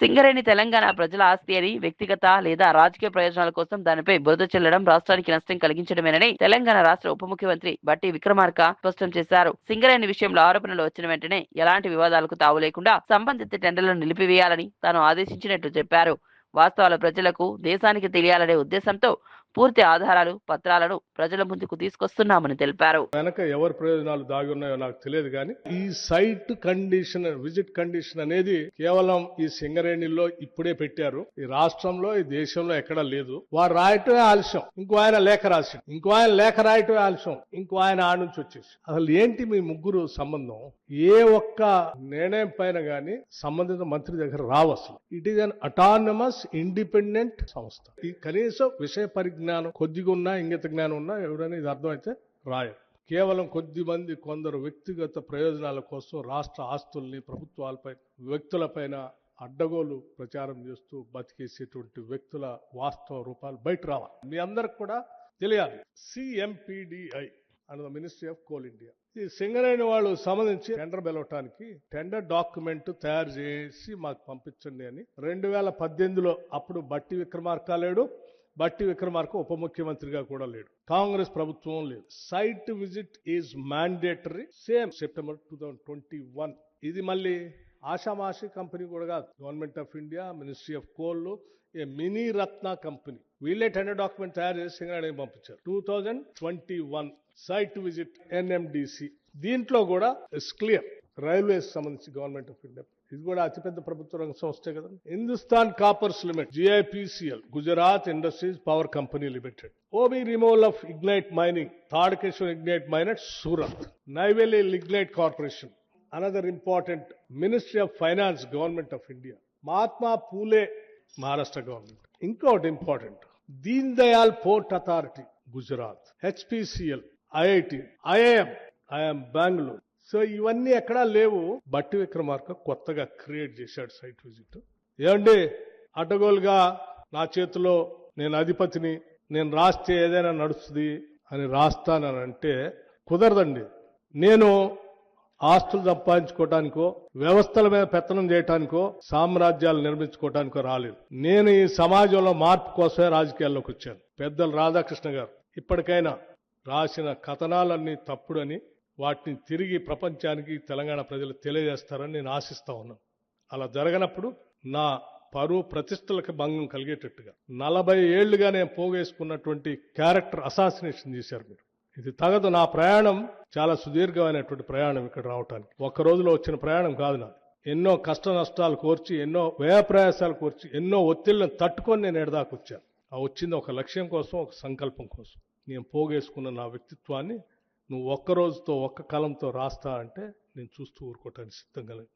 సింగరేణి తెలంగాణ ప్రజల ఆస్తి అని వ్యక్తిగత లేదా రాజకీయ ప్రయోజనాల కోసం దానిపై బురద చెల్లడం రాష్ట్రానికి నష్టం కలిగించడమేనని తెలంగాణ రాష్ట్ర ఉప ముఖ్యమంత్రి బట్టి విక్రమార్క స్పష్టం చేశారు. సింగరేణి విషయంలో ఆరోపణలు వచ్చిన వెంటనే ఎలాంటి వివాదాలకు తావు లేకుండా సంబంధిత టెండర్లను నిలిపివేయాలని తాను ఆదేశించినట్లు చెప్పారు. వాస్తవాలు ప్రజలకు దేశానికి తెలియాలనే ఉద్దేశంతో పూర్తి ఆధారాలు పత్రాలను ప్రజల ముందుకు తీసుకొస్తున్నామని తెలిపారు. వెనక ఎవరి ప్రయోజనాలు దాగి ఉన్నాయో నాకు తెలియదు కానీ ఈ సైట్ కండిషన్ విజిట్ కండిషన్ అనేది కేవలం ఈ సింగరేణిలో ఇప్పుడే పెట్టారు. ఈ రాష్ట్రంలో ఈ దేశంలో ఎక్కడా లేదు. వారు రాయటమే ఆలస్యం. ఇంకో ఆయన లేఖ రాసి ఇంకో ఆయన లేఖ రాయటమే ఆలస్యం. ఇంకో ఆయన ఆ నుంచి వచ్చేసి. అసలు ఏంటి మీ ముగ్గురు సంబంధం? ఏ ఒక్క నిర్ణయం పైన గాని సంబంధిత మంత్రి దగ్గర రావు అసలు. It is an autonomous independent సంస్థ. ఈ కనీసం విషయ పరిజ్ఞానం కొద్దిగా ఉన్నా ఇంగిత జ్ఞానం ఉన్నా ఎవరైనా ఇది అర్థమైతే రాయరు కేవలం కొద్ది మంది కొందరు వ్యక్తిగత ప్రయోజనాల కోసం రాష్ట్ర ఆస్తుల్ని ప్రభుత్వాలపై వ్యక్తులపైన అడ్డగోలు ప్రచారం చేస్తూ బతికేసేటువంటి వ్యక్తుల వాస్తవ రూపాలు బయట రావాలి. మీ అందరికి కూడా తెలియాలి. CMPDI and ministry of coal India ఈ సింగరేణి వాళ్ళు సంబంధించి టెండర్ పిలవటానికి టెండర్ డాక్యుమెంట్ తయారు చేసి మాకు పంపించండి అని రెండు వేల పద్దెనిమిదిలో అప్పుడు బట్టి విక్రమార్క లేడు. బట్టి విక్రమార్క ఉప ముఖ్యమంత్రిగా కూడా లేడు. కాంగ్రెస్ ప్రభుత్వం లేదు. Site visit is mandatory same September two thousand twenty one. ఇది మళ్ళీ ఆషామాషి కంపెనీ కూడా కాదు. Government of India ministry of coal a mini Ratna company. వీళ్ళే టెండర్ డాక్యుమెంట్ తయారు చేసి సింగరేణికి పంపించారు. Two thousand twenty one site visit NMDC. దీంట్లో కూడా ఇట్స్ క్లియర్. రైల్వేస్ సంబంధించి గవర్నమెంట్ ఆఫ్ ఇండియా. ఇది కూడా అతిపెద్ద ప్రభుత్వ రంగ సంస్థే కదా. Hindustan coppers limited GIPCL Gujarat industries power company limited OB removal of lignite mining Tadkeshwar lignite mine Surat Neyveli lignite corporation another important ministry of finance government of India Mahatma Phule Maharashtra government ఇంకోటి important Deen Dayal port authority Gujarat HPCL IIT IIM IM Bengaluru so ఇవన్నీ ఎక్కడా లేవు. బట్టి విక్రమార్క కొత్తగా create చేశాడు site visit. ఏమండి? అడ్డగోలుగా నా చేతిలో నేను అధిపతిని నేను రాస్తే ఏదైనా నడుస్తుంది అని రాస్తానని అంటే కుదరదండి. నేను ఆస్తులు సంపాదించుకోవటానికో వ్యవస్థల మీద పెత్తనం చేయటానికో సామ్రాజ్యాలు నిర్మించుకోవటానికో రాలేదు. నేను ఈ సమాజంలో మార్పు కోసమే రాజకీయాల్లోకి వచ్చాను. పెద్దలు రాధాకృష్ణ గారు ఇప్పటికైనా రాసిన కథనాలన్నీ తప్పుడని వాటిని తిరిగి ప్రపంచానికి తెలంగాణ ప్రజలు తెలియజేస్తారని నేను ఆశిస్తా ఉన్నాను. అలా జరగనప్పుడు నా పరువు ప్రతిష్టలకు భంగం కలిగేటట్టుగా నలభై ఏళ్ళుగా నేను పోగేసుకున్నటువంటి క్యారెక్టర్ అసాసినేషన్ చేశారు మీరు. ఇది తగదు. నా ప్రయాణం చాలా సుదీర్ఘమైనటువంటి ప్రయాణం ఇక్కడ రావటానికి. ఒక్క రోజులో వచ్చిన ప్రయాణం కాదు నాది. ఎన్నో కష్ట నష్టాలు కోర్చి ఎన్నో వ్యయ ప్రయాసాలు కోర్చి ఎన్నో ఒత్తిళ్ళను తట్టుకొని నేను ఎడదాకొచ్చాను ఆ వచ్చింది ఒక లక్ష్యం కోసం ఒక సంకల్పం కోసం. నేను పోగేసుకున్న నా వ్యక్తిత్వాన్ని నువ్వు ఒక్క రోజుతో ఒక్క కలంతో రాస్తా అంటే నేను చూస్తూ ఊరుకోవటానికి సిద్ధంగా లేదు